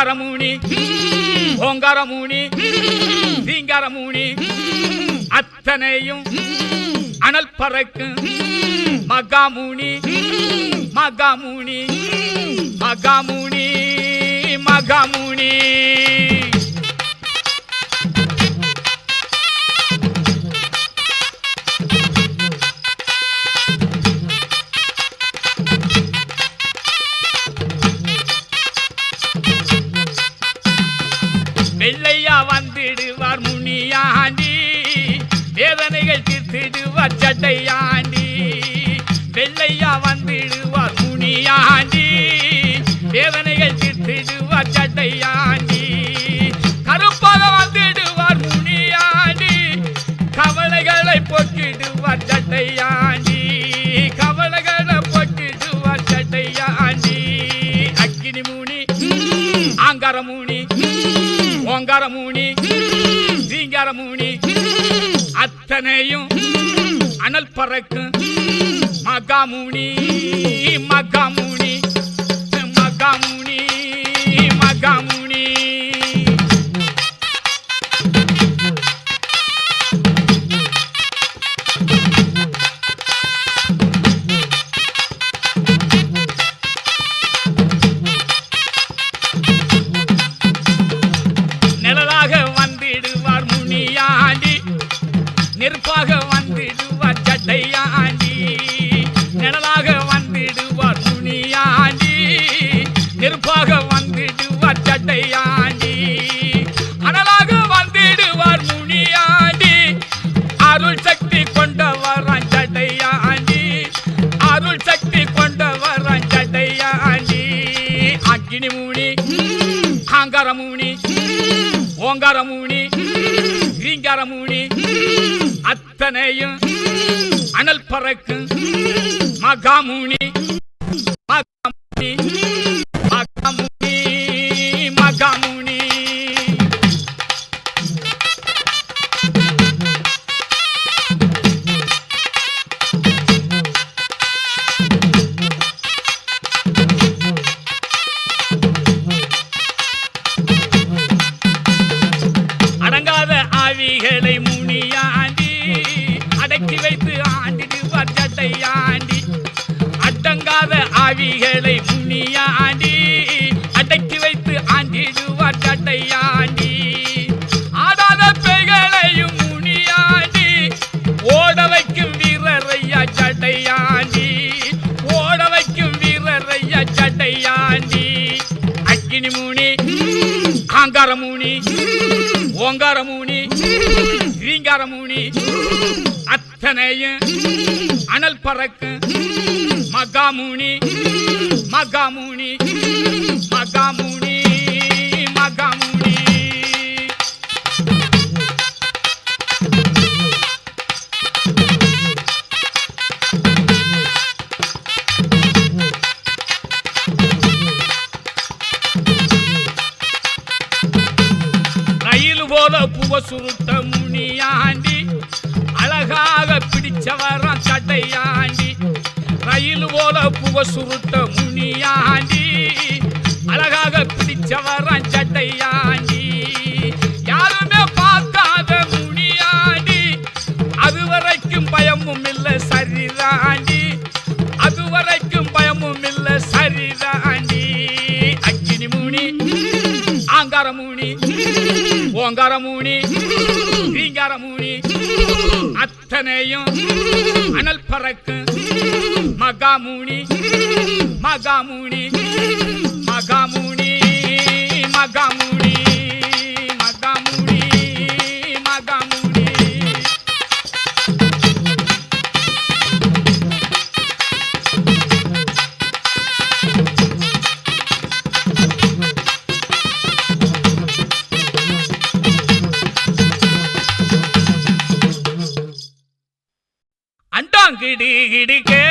அங்காரமூனி ஓங்காரமுனி சீங்காரமுனி அத்தனையும் அனல் பறக்கும் மகாமுனி மகாமுனி மகாமுனி மகாமுனி வெள்ளையா வந்துடுவார் முனியாண்டி. வேதனைகள் தீர்த்திடுவார் சட்டையாண்டி. வெள்ளையா வந்துடுவார் முனியாண்டி. வேதனைகள் தீர்த்திடுவார் சட்டையாண்டி. கருப்பாக வந்துடுவார் முனியாண்டி. கவலைகளை போக்கிடுவார் ஆங்காரமூனி ஓங்காரமூனி. தீங்காரமூனி. அத்தனையும் அனல் பறக்கும் மகாமூனி மகாமூனி. ஆங்காரமூனி ஓங்காரமூனி ரீங்காரமூனி அத்தனையும் அனல் பறக்கும் மகாமூனி. அடங்காத முனியாண்டி அடக்கி வைத்து ஆண்டிடுவார் சட்டையாண்டி. அடங்காத ஆவிகளை முனியாண்டி ஓங்காரமூனி ஓங்காரமூனி ரீங்காரமூனி அத்தனையும் அனல் பறக்கு மகாமூனி மகாமூனி மகாமூனி மகாமூனி. போல புக சுருத்த முனியாண்டி. அழகாக பிடிச்சவரான் சட்டையாண்டி. ரயில் போல புக சுருத்த முனியாண்டி ஓங்காரமூனி ரீங்காரமூனி அத்தனையும் அனல் பறக்கு மகாமூனி மகாமூனி. கிடி கிடிக்கே